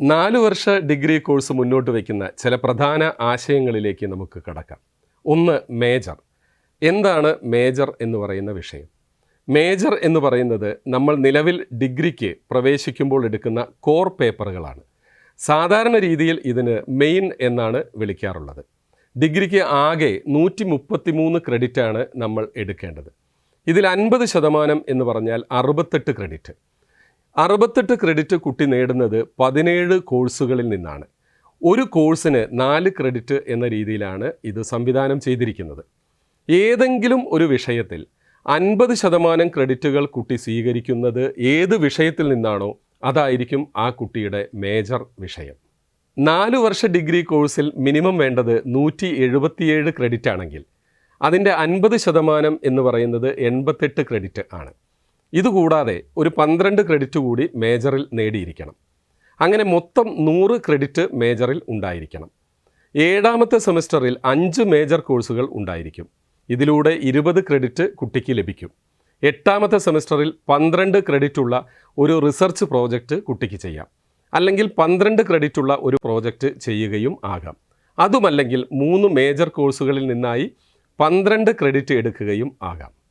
നാല് വർഷ degree course മുന്നോട്ട് വയ്ക്കുന്ന ചില പ്രധാന ആശയങ്ങളിലേക്ക് നമുക്ക് കടക്കാം. ഒന്ന് മേജർ. എന്താണ് മേജർ എന്ന് പറയുന്ന വിഷയം? മേജർ എന്ന് പറയുന്നത് നമ്മൾ നിലവിൽ ഡിഗ്രിക്ക് പ്രവേശിക്കുമ്പോൾ എടുക്കുന്ന കോർ പേപ്പറുകളാണ്. സാധാരണ രീതിയിൽ ഇതിന് മെയിൻ എന്നാണ് വിളിക്കാറുള്ളത്. ഡിഗ്രിക്ക് ആകെ നൂറ്റി മുപ്പത്തി മൂന്ന് ക്രെഡിറ്റാണ് നമ്മൾ എടുക്കേണ്ടത്. ഇതിൽ അൻപത് ശതമാനം എന്ന് പറഞ്ഞാൽ അറുപത്തെട്ട് ക്രെഡിറ്റ്. അറുപത്തെട്ട് ക്രെഡിറ്റ് കുട്ടി നേടുന്നത് പതിനേഴ് കോഴ്സുകളിൽ നിന്നാണ്. ഒരു കോഴ്സിന് നാല് ക്രെഡിറ്റ് എന്ന രീതിയിലാണ് ഇത് സംവിധാനം ചെയ്തിരിക്കുന്നത്. ഏതെങ്കിലും ഒരു വിഷയത്തിൽ അൻപത് ശതമാനം ക്രെഡിറ്റുകൾ കുട്ടി സ്വീകരിക്കുന്നത് ഏത് വിഷയത്തിൽ നിന്നാണോ അതായിരിക്കും ആ കുട്ടിയുടെ മേജർ വിഷയം. നാല് വർഷ ഡിഗ്രി കോഴ്സിൽ മിനിമം വേണ്ടത് നൂറ്റി എഴുപത്തിയേഴ് ക്രെഡിറ്റ് ആണെങ്കിൽ അതിന്റെ അൻപത് ശതമാനം എന്ന് പറയുന്നത് എൺപത്തെട്ട് ക്രെഡിറ്റ് ആണ്. ഇതുകൂടാതെ ഒരു പന്ത്രണ്ട് ക്രെഡിറ്റ് കൂടി മേജറിൽ നേടിയിരിക്കണം. അങ്ങനെ മൊത്തം നൂറ് ക്രെഡിറ്റ് മേജറിൽ ഉണ്ടായിരിക്കണം. ഏഴാമത്തെ സെമസ്റ്ററിൽ അഞ്ച് മേജർ കോഴ്സുകൾ ഉണ്ടായിരിക്കും. ഇതിലൂടെ ഇരുപത് ക്രെഡിറ്റ് കുട്ടിക്ക് ലഭിക്കും. എട്ടാമത്തെ സെമസ്റ്ററിൽ പന്ത്രണ്ട് ക്രെഡിറ്റ് ഉള്ള ഒരു റിസർച്ച് പ്രോജക്റ്റ് കുട്ടിക്ക് ചെയ്യാം. അല്ലെങ്കിൽ പന്ത്രണ്ട് ക്രെഡിറ്റ് ഉള്ള ഒരു പ്രോജക്റ്റ് ചെയ്യുകയും ആകാം. അതുമല്ലെങ്കിൽ മൂന്ന് മേജർ കോഴ്സുകളിൽ നിന്നായി പന്ത്രണ്ട് ക്രെഡിറ്റ് എടുക്കുകയും ആകാം.